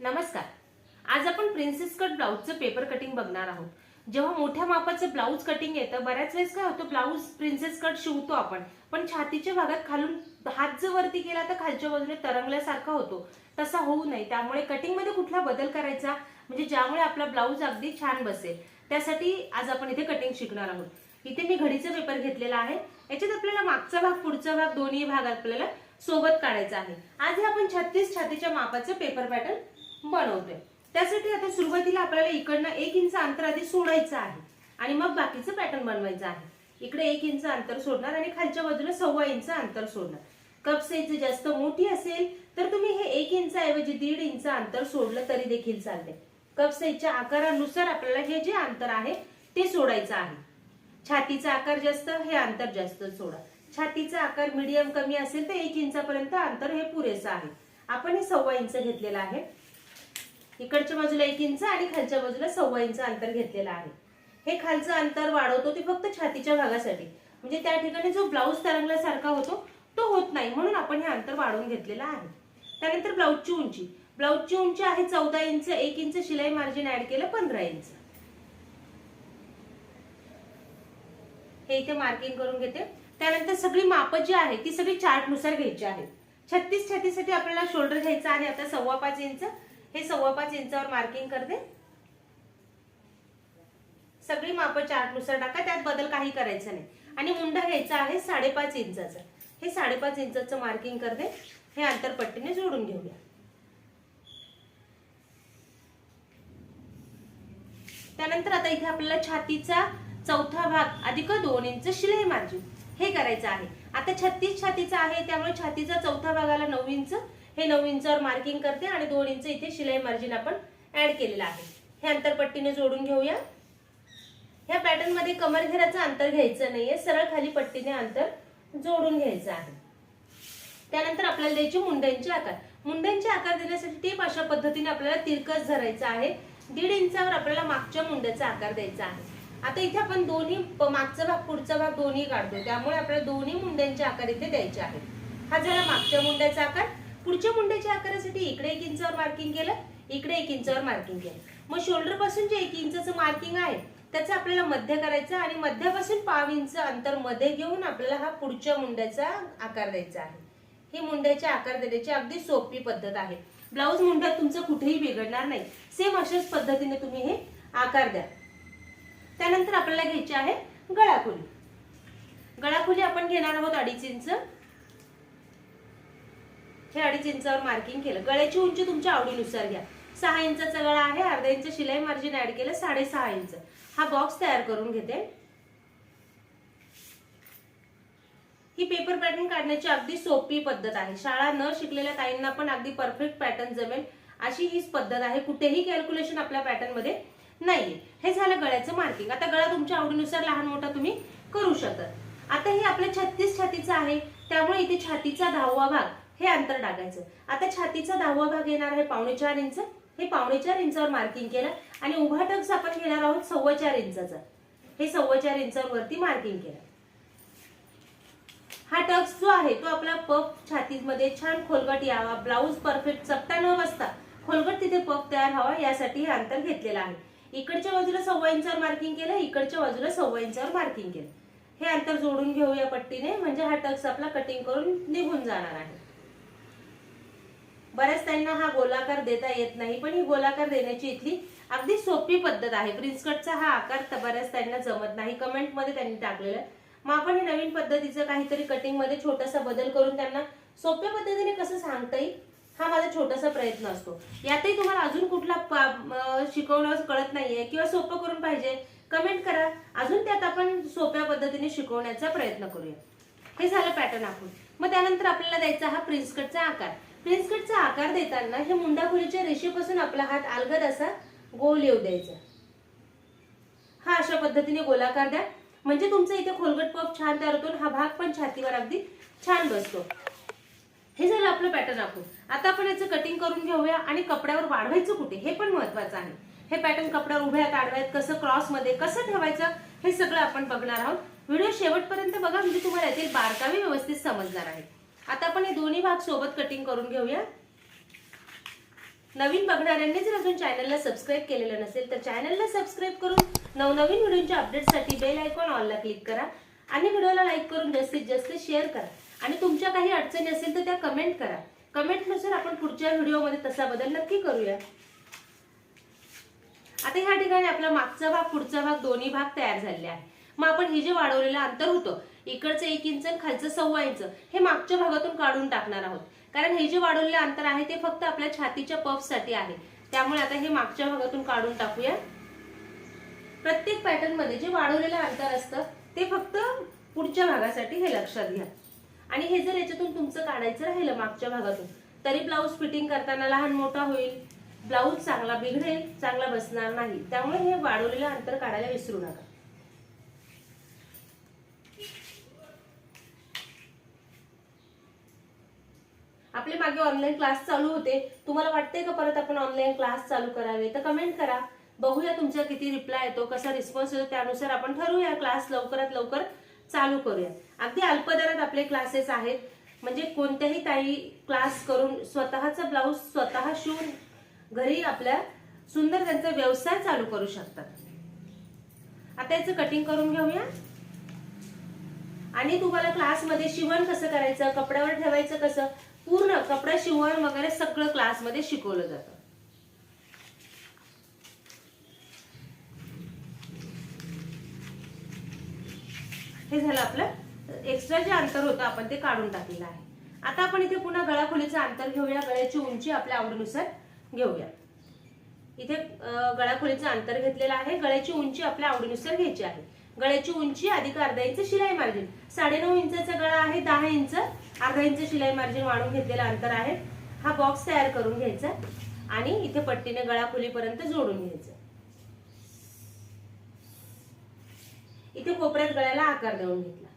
नमस्कार. आज आपण प्रिन्सेस कट ब्लाऊजचं पेपर कटिंग बघणार आहोत. जेव्हा मोठ्या मापाचं ब्लाऊज कटिंग येतं बऱ्याच वेळेस काय होतं ब्लाऊज प्रिन्सेस कट शिवतो आपण. पण छातीच्या भागात खालून हात जर वरती केला तर खालच्या बाजूने तरंगल्यासारखा होतो. तसा होऊ नये. त्यामुळे कटिंगमध्ये कुठला बदल करायचा? म्हणजे ज्यामुळे आपला ब्लाऊज अगदी छान बसेल. त्यासाठी आज आपण इथे कटिंग शिकणार आहोत. इथे मी घडीचा पेपर घेतलेला आहे. याच्यात आपल्याला मागचा भाग पुढचा भाग दोन्ही भाग आपल्याला सोबत काढायचा आहे. आज हे आपण छत्तीस छातीच्या मापाचं पेपर पॅटर्न बनवतोय. त्यासाठी आता सुरुवातीला आपल्याला इकडनं एक इंच अंतर आधी सोडायचं आहे आणि मग बाकीचं पॅटर्न बनवायचं आहे. इकडे एक इंच अंतर सोडणार आणि खालच्या बाजूला सव्वा इंच अंतर सोडणार. कप साईज जास्त मोठी असेल तर तुम्ही हे एक इंच ऐवजी दीड इंच अंतर सोडलं तरी देखील चालते कप साईजच्या आकारानुसार आपल्याला हे जे अंतर आहे ते सोडायचं आहे. छातीचा आकार जास्त हे अंतर जास्त सोडा. छातीचा आकार मीडियम कमी असेल तर एक इंचापर्यंत अंतर हे पुरेसं आहे. आपण हे सव्वा इंच घेतलेलं आहे. इकडच्या बाजूला एक इंच आणि खालच्या बाजूला सव्वा इंच अंतर घेतलेलं आहे. हे खालचं अंतर वाढवतो ते फक्त छातीच्या भागासाठी. म्हणजे त्या ठिकाणी जो ब्लाऊज तरंगल्यासारखा होतो तो होत नाही. म्हणून आपण हे अंतर वाढवून घेतलेलं आहे. त्यानंतर ब्लाऊजची उंची. ब्लाऊजची उंची आहे चौदा इंच एक इंच शिलाई मार्जिन ऍड केलं पंधरा इंच. हे इथे मार्किंग करून घेते. त्यानंतर सगळी मापं जी आहे ती सगळी चार्टनुसार घ्यायची आहे छत्तीस छत्तीससाठी आपल्याला शोल्डर घ्यायचा आहे आता सव्वा पाच इंच. हे सव्वा पाच इंचावर मार्किंग करते. सगळी मापं चार्टनुसार टाका त्यात बदल काही करायचा नाही. आणि मुंडा घ्यायचा आहे साडेपाच इंचाचा. हे साडेपाच इंचाचं मार्किंग करते. हे अंतर पट्टीने जोडून घेऊया. त्यानंतर आता इथे आपल्याला छातीचा चौथा भाग अधिक दोन इंच शिलाई मार्जिन हे करायचं आहे. आता छत्तीस छातीचा आहे त्यामुळे छातीचा चौथा भागाला नऊ इंच हे नऊ इंचावर मार्किंग करते आणि दोन इंच इथे शिलाई मार्जिन आपण ऍड केलेलं आहे. हे अंतरपट्टीने जोडून घेऊया. ह्या पॅटर्नमध्ये कमरघेराचं अंतर घ्यायचं नाहीये सरळ खाली पट्टीने अंतर जोडून घ्यायचं आहे. त्यानंतर आपल्याला द्यायचे मुंड्यांचे आकार. मुंड्यांचे आकार देण्यासाठी टेप अशा पद्धतीने आपल्याला तिरकस धरायचं आहे. दीड इंचावर आपल्याला मागच्या मुंड्याचा आकार द्यायचा आहे. आता इथे आपण दोन्ही मागचा भाग पुढचा भाग दोन्ही काढतो त्यामुळे आपल्याला दोन्ही मुंड्यांचे आकार इथे द्यायचे आहेत. हा झाला मागच्या मुंड्याचा आकार. पुढच्या मुंड्याच्या आकारासाठी इकडे एक इंचावर मार्किंग केलं इकडे एक इंचावर मार्किंग केलं. मग शोल्डरपासून जे एक इंचाचं मार्किंग आहे त्याचं आपल्याला मध्य करायचं आणि मध्यापासून पाव इंच अंतरमध्ये घेऊन आपल्याला हा पुढच्या मुंड्याचा आकार द्यायचा आहे. ही मुंड्याचे आकार देण्याची अगदी सोपी पद्धत आहे. ब्लाऊज मुंड्यात तुमचं कुठेही बिघडणार नाही. सेम अशाच पद्धतीने तुम्ही हे आकार द्या. त्यानंतर आपल्याला घ्यायची आहे गळाखोली. गळाखोली आपण घेणार आहोत अडीच इंच. हे अडीच इंचावर मार्किंग केलं. गळ्याची उंची तुमच्या आवडीनुसार घ्या. सहा इंचाचा गळा आहे अर्धा इंच शिलाई मार्जिन ऍड केलं साडेसहा इंच. हा बॉक्स तयार करून घेते. ही पेपर पॅटर्न काढण्याची अगदी सोपी पद्धत आहे. शाळा न शिकलेल्या ताईंना पण अगदी परफेक्ट पॅटर्न जमेल. अशी हीच पद्धत आहे. कुठेही कॅल्क्युलेशन आपल्या पॅटर्नमध्ये नाहीये. हे झालं गळ्याचं मार्किंग आता गळा तुमच्या आवडीनुसार लहान मोठा तुम्ही करू शकत. आता हे आपल्या छत्तीस छातीचं आहे त्यामुळे इथे छातीचा दहावा भाग हे अंतर टाकायचं. आता छातीचा दहावा भाग येणार आहे पावणे चार इंच. हे पावणे चार इंचावर मार्किंग केलं आणि उभा टक्स आपण घेणार आहोत सव्वा चार इंचाचा. हे सव्वा चार इंचावर वरती मार्किंग केलं. हा टक्स जो आहे तो आपला पफ छातीमध्ये छान खोलगट यावा. ब्लाऊज परफेक्ट चपटा न बसता खोलगट तिथे पफ तयार व्हावा यासाठी हे अंतर घेतलेलं आहे. इकडच्या बाजूला सव्वा इंचावर मार्किंग केलं इकडच्या बाजूला सव्वा इंचावर मार्किंग केलं. हे अंतर जोडून घेऊया पट्टीने म्हणजे हा टक्स आपला कटिंग करून निघून जाणार आहे. बऱ्याच त्यांना हा गोलाकार देता येत नाही पण ही गोलाकार देण्याची इथली अगदी सोपी पद्धत आहे. प्रिन्सकटचा हा आकार बऱ्याच त्यांना जमत नाही. कमेंटमध्ये त्यांनी टाकलेलं मग आपण हे नवीन पद्धतीचं काहीतरी कटिंगमध्ये छोटासा बदल करून त्यांना सोप्या पद्धतीने कसं सांगता येईल? हा माझा छोटासा प्रयत्न असतो. यातही तुम्हाला अजून कुठला पा- शिकवणं कळत नाहीये किंवा सोपं करून पाहिजे कमेंट करा. अजून त्यात आपण सोप्या पद्धतीने शिकवण्याचा प्रयत्न करूया. हे झालं पॅटर्न आखून. मग त्यानंतर आपल्याला द्यायचा हा प्रिन्स कटचा आकार. प्रिन्स कटचा आकार देताना हे मुंडाखोलीच्या रेषेपासून आपला हात अलगद असा गोल येऊ द्यायचा. हा अशा पद्धतीने गोलाकार द्या. म्हणजे तुमचा इथे खोलगट पप छान तयार होतो हा भाग पण छातीवर अगदी छान बसतो. हे झालं आपलं पॅटर्न आपण आता आपण याचं कटिंग करून घेऊया आणि कपड्यावर वाढवायचं कुठे? हे पण महत्वाचं आहे. हे पॅटर्न कपड्यावर उभ्यात आडव्यात कसं क्रॉसमध्ये कसं ठेवायचं हे सगळं आपण बघणार आहोत. व्हिडिओ शेवटपर्यंत बघा म्हणजे तुम्हाला यातील बारकावे व्यवस्थित समजणार आहे. आता आपण हे दोन्ही भाग सोबत कटिंग करून घेऊया. नवीन बघणाऱ्यांनी जर अजून चॅनलला सबस्क्राईब केलेलं नसेल तर चॅनलला सबस्क्राईब करून नवनवीन व्हिडिओच्या अपडेटसाठी बेल आयकॉन ऑनला क्लिक करा. आणि व्हिडिओला लाईक करून जास्तीत जास्त शेअर करा. आणि तुमच्या काही अडचणी असेल तर त्या कमेंट करा. कमेंटनुसार आपण पुढच्या व्हिडिओमध्ये तसा बदल नक्की करूया. आता ह्या ठिकाणी आपला मागचा भाग पुढचा भाग दोन्ही भाग तयार झालेले आहे मग आपण हे जे वाढवलेलं अंतर होतं इकडचं एक इंच आणि खालचं सव्वा इंच हे मागच्या भागातून काढून टाकणार आहोत. कारण हे जे वाढवलेलं अंतर आहे ते फक्त आपल्या छातीच्या पफसाठी आहे. त्यामुळे आता हे मागच्या भागातून काढून टाकूया. प्रत्येक पॅटर्नमध्ये जे वाढवलेलं अंतर असतं ते फक्त पुढच्या भागासाठी हे लक्षात घ्या. आणि हे जर याच्यातून तुमचं काढायचं राहिलं मागच्या भागातून तरी ब्लाऊज फिटिंग करताना लहान मोठा होईल. ब्लाऊज चांगला बिघडेल चांगला बसणार नाही. त्यामुळे हे वाढवलेलं अंतर काढायला विसरू नका. आपले मागे ऑनलाईन क्लास चालू होते. तुम्हाला वाटते का परत आपण ऑनलाईन क्लास चालू करावे? तर कमेंट करा. बघूया तुमचा किती रिप्लाय येतो कसा रिस्पॉन्स येतो त्यानुसार आपण ठरवूया. क्लास लवकरात लवकर चालू करूया. अगदी अल्पदरात आपले क्लासेस आहेत. म्हणजे कोणत्याही ताई क्लास करून स्वतःचा ब्लाऊज स्वतः शिवून घरी आपल्या सुंदर त्यांचा व्यवसाय चालू करू शकतात. आता याचं कटिंग करून घेऊया. आणि तुम्हाला क्लासमध्ये शिवण कसं करायचं कपड्यावर ठेवायचं कसं पूर्ण कपडा शिवण वगैरे सगळं क्लासमध्ये शिकवलं जातं. हे झालं आपलं एक्स्ट्रा जे अंतर होतं आपण ते काढून टाकलेलं आहे. आता आपण इथे पुन्हा गळाखोलीचं अंतर घेऊया. गळ्याची उंची आपल्या आवडीनुसार घेऊया. इथे गळाखोलीचं अंतर घेतलेलं आहे. गळ्याची उंची आपल्या आवडीनुसार घ्यायची आहे. गळ्याची उंची अधिक अर्धा इंच शिलाई मार्जिन. साडेनऊ इंचाचा गळा आहे दहा इंच. अर्धा इंच शिलाई मार्जिन वाढून घेतलेलं अंतर आहे. हा बॉक्स तयार करून घ्यायचा आणि इथे पट्टीने गळाखोलीपर्यंत जोडून घ्यायचं. इथे कोपऱ्यात गळ्याला आकार देऊन घेतला.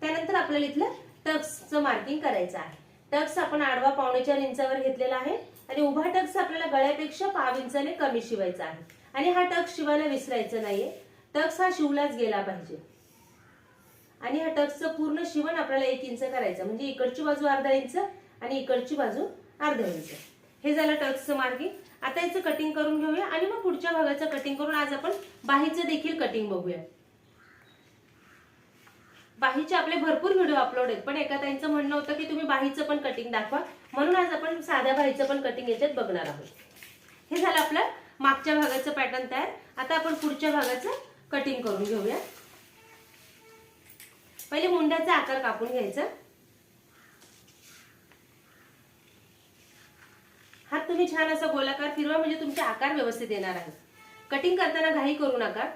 त्यानंतर आपल्याला इथलं टक्सचं मार्किंग करायचं आहे. टक्स आपण आडवा पावणे चार इंचावर घेतलेला आहे आणि उभा टक्स आपल्याला गळ्यापेक्षा पाव इंचाने कमी शिवायचा आहे. आणि हा टक्स शिवायला विसरायचा नाहीये. टक्स हा शिवलाच गेला पाहिजे. आणि हा टक्सचं पूर्ण शिवण आपल्याला एक इंच करायचं म्हणजे इकडची बाजू अर्धा इंच आणि इकडची बाजू अर्धा इंच. हे झालं टक्सचं मार्किंग आता याचं कटिंग करून घेऊया आणि मग पुढच्या भागाचं कटिंग करून आज आपण बाहीचं देखील कटिंग बघूया. बाहीचे आपले भरपूर व्हिडिओ अपलोड आहेत. पण एका ताईंचं म्हणणं होतं की तुम्ही बाहीचं पण कटिंग दाखवा. म्हणून आज आपण साध्या बाहीचं पण कटिंग याच्यात बघणार आहोत. हे झालं आपलं मागच्या भागाचं पॅटर्न तयार. आता आपण पुढच्या भागाचं कटिंग करून घेऊया. पहिले मुंड्याचा आकार कापून घ्यायचा. हात तुम्ही छान असा गोलाकार फिरवा म्हणजे तुमचे आकार व्यवस्थित येणार आहे कटिंग करताना घाई करू नका.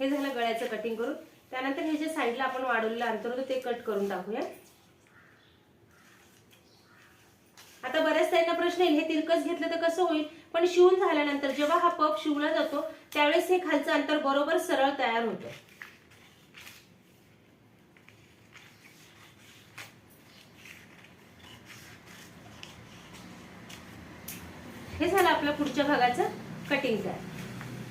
हे झालं गळ्याचं कटिंग करून. त्यानंतर हे जे साईडला आपण वाढवलेलं अंतर होतं ते कट करून टाकूया. आता बऱ्याच ताईंना प्रश्न येईल हे तिरकस घेतलं तर कसं होईल? पण शिवून झाल्यानंतर जेव्हा हा पप शिवला जातो त्यावेळेस हे खालचं अंतर बरोबर सरळ तयार होतं. हे झालं आपल्या पुढच्या भागाचं कटिंग तयार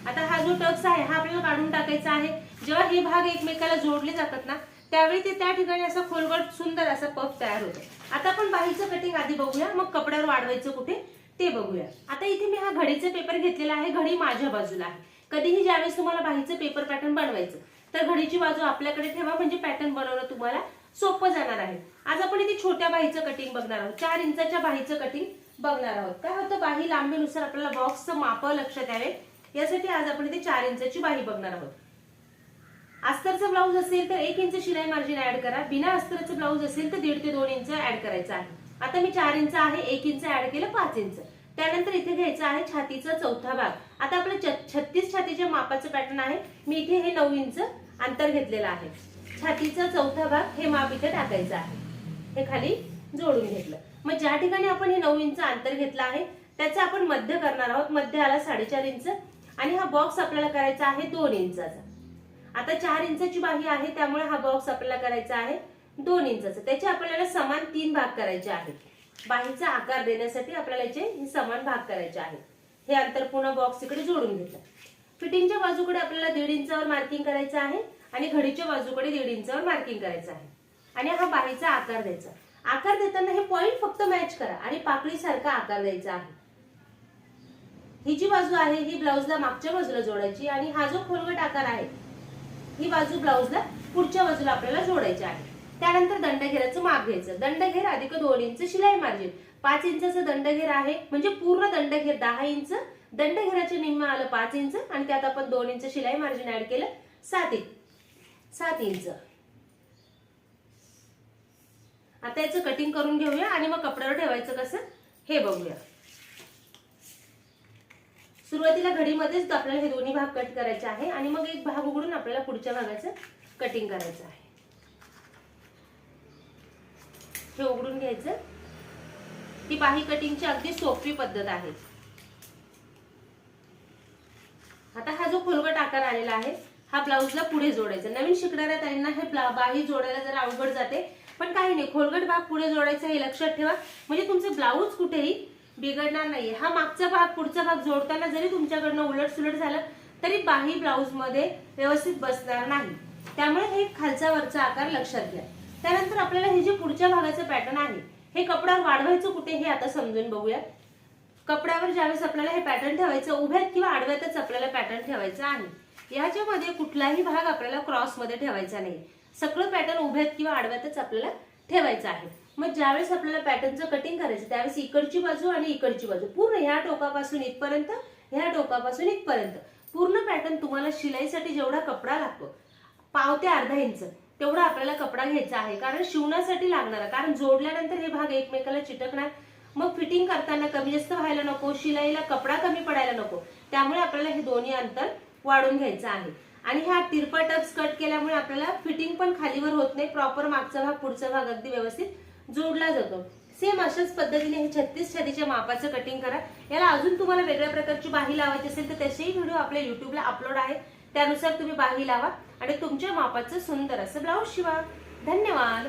आता हा जो टक्स आहे हा आपल्याला काढून टाकायचा आहे. जेव्हा हे भाग एकमेकाला जोडले जातात ना त्यावेळी ते त्या ठिकाणी असं खोलगट सुंदर असा पफ तयार होतो. आता आपण बाहीचं कटिंग आधी बघूया मग कपड्यावर वाढवायचं कुठे ते बघूया. आता इथे मी हा घडीचा पेपर घेतलेला आहे घडी माझ्या बाजूला आहे. कधीही ज्यावेळेस तुम्हाला बाहीचं पेपर पॅटर्न बनवायचं तर घडीची बाजू आपल्याकडे ठेवा म्हणजे पॅटर्न बनवणं तुम्हाला सोपं जाणार आहे. आज आपण इथे छोट्या बाहीचं कटिंग बघणार आहोत. चार इंचाच्या बाहीचं कटिंग बघणार आहोत. काय होतं? बाही लांबीनुसार आपल्याला बॉक्सचं माप लक्षात यावे. यासाठी आज आपण इथे चार इंचाची बाही बघणार आहोत. अस्तरचा ब्लाऊज असेल तर एक इंच शिलाई मार्जिन ऍड करा. बिना अस्तरचं ब्लाऊज असेल तर दीड ते दोन इंच ऍड करायचं आहे. आता मी चार इंच आहे एक इंच ऍड केलं पाच इंच. त्यानंतर इथे घ्यायचं आहे छातीचा चौथा भाग. आता आपलं छत्तीस छातीच्या मापाचं पॅटर्न आहे. मी इथे हे नऊ इंच अंतर घेतलेलं आहे. छातीचा चौथा भाग हे माप इथे टाकायचं आहे. हे खाली जोडून घेतलं. मग ज्या ठिकाणी आपण हे नऊ इंच अंतर घेतलं आहे त्याचं आपण मध्य करणार आहोत. मध्य आला साडेचार इंच. आणि हा बॉक्स आपल्याला करायचा आहे दोन इंचाचा. आता चार इंचाची बाही आहे त्यामुळे हा बॉक्स आपल्याला करायचा आहे दोन इंचाचा. त्याचे आपल्याला समान तीन भाग करायचे आहेत. बाहीचा आकार देण्यासाठी आपल्याला याचे समान भाग करायचे आहेत. हे अंतर पुन्हा बॉक्स इकडे जोडून घेतलं. फिटिंगच्या बाजूकडे आपल्याला दीड इंचावर मार्किंग करायचं आहे आणि घडीच्या बाजूकडे दीड इंचावर मार्किंग करायचं आहे. आणि हा बाहीचा आकार द्यायचा. आकार देताना हे पॉईंट फक्त मॅच करा आणि पाकळीसारखा आकार द्यायचा आहे. ही जी बाजू आहे ही ब्लाऊजला मागच्या बाजूला जोडायची आणि हा जो खोलगट आकार आहे ही बाजू ब्लाऊजला पुढच्या बाजूला आपल्याला जोडायची आहे. त्यानंतर दंडघेराचं माप घ्यायचं. दंडघेर अधिक दोन इंच शिलाई मार्जिन. पाच इंचाचं दंडघेर आहे म्हणजे पूर्ण दंडघेर दहा इंच. दंडघेराच्या निम्म आलं पाच इंच आणि त्यात आपण दोन इंच शिलाई मार्जिन ऍड केलं सात इंच. सात इंच. आता याचं कटिंग करून घेऊया आणि मग कपड्यावर ठेवायचं कसं हे बघूया. सुरुवातीला घडीमध्येच आपल्याला हे दोन्ही भाग कट करायचे आहे आणि मग एक भाग उघडून आपल्याला पुढच्या भागाचं कटिंग करायचं आहे. हे उघडून घ्यायचं. ही बाही कटिंगची अगदी सोपी पद्धत आहे. आता हा जो खोलगट आकार आलेला आहे हा ब्लाऊजला पुढे जोडायचा. नवीन शिकणाऱ्या ताईंना हे बाही जोडायला जरा अवघड जाते. पण काही नाही खोलगट भाग पुढे जोडायचा हे लक्षात ठेवा. म्हणजे तुमचे ब्लाऊज कुठेही बिघडणार नाहीये. हा मागचा भाग पुढचा भाग जोडताना जरी तुमच्याकडनं उलट सुलट झालं तरी बाही ब्लाऊजमध्ये व्यवस्थित बसणार नाही. त्यामुळे हे खालचा वरचा आकार लक्षात घ्या. त्यानंतर आपल्याला हे जे पुढच्या भागाचं पॅटर्न आहे हे कपड्यावर वाढवायचं कुठे हे आता समजून बघूया. कपड्यावर ज्यावेळेस आपल्याला हे पॅटर्न ठेवायचं उभ्यात किंवा आडव्यातच आपल्याला पॅटर्न ठेवायचं आहे. याच्यामध्ये कुठलाही भाग आपल्याला क्रॉसमध्ये ठेवायचा नाही. सगळं पॅटर्न उभ्यात किंवा आडव्यातच आपल्याला ठेवायचं आहे. मग ज्यावेळेस आपल्याला पॅटर्नचं कटिंग करायचं त्यावेळेस इकडची बाजू आणि इकडची बाजू. पूर्ण ह्या टोकापासून इथपर्यंत ह्या टोकापासून इथपर्यंत. पूर्ण पॅटर्न तुम्हाला शिलाईसाठी जेवढा कपडा लागतो पाव ते अर्धा इंच तेवढा आपल्याला कपडा घ्यायचा आहे. कारण शिवण्यासाठी लागणार कारण जोडल्यानंतर हे भाग एकमेकाला चिटकणार. मग फिटिंग करताना कमी जास्त व्हायला नको शिलाईला कपडा कमी पडायला नको. त्यामुळे आपल्याला हे दोन्ही अंतर वाढून घ्यायचं आहे. आणि हा तिरपा टक्स कट केल्यामुळे आपल्याला फिटिंग पण खालीवर होत नाही. प्रॉपर मागचा भाग पुढचा भाग अगदी व्यवस्थित जोडला जातो. सेम अशाच पद्धतीने हे छत्तीस छातीच्या मापाचं कटिंग करा. याला अजून तुम्हाला वेगळ्या प्रकारची बाही लावायची असेल तर त्याचेही व्हिडिओ आपल्या युट्यूबला अपलोड आहे. त्यानुसार तुम्ही बाही लावा आणि तुमच्या मापाचं सुंदर असं ब्लाऊज शिवा. धन्यवाद.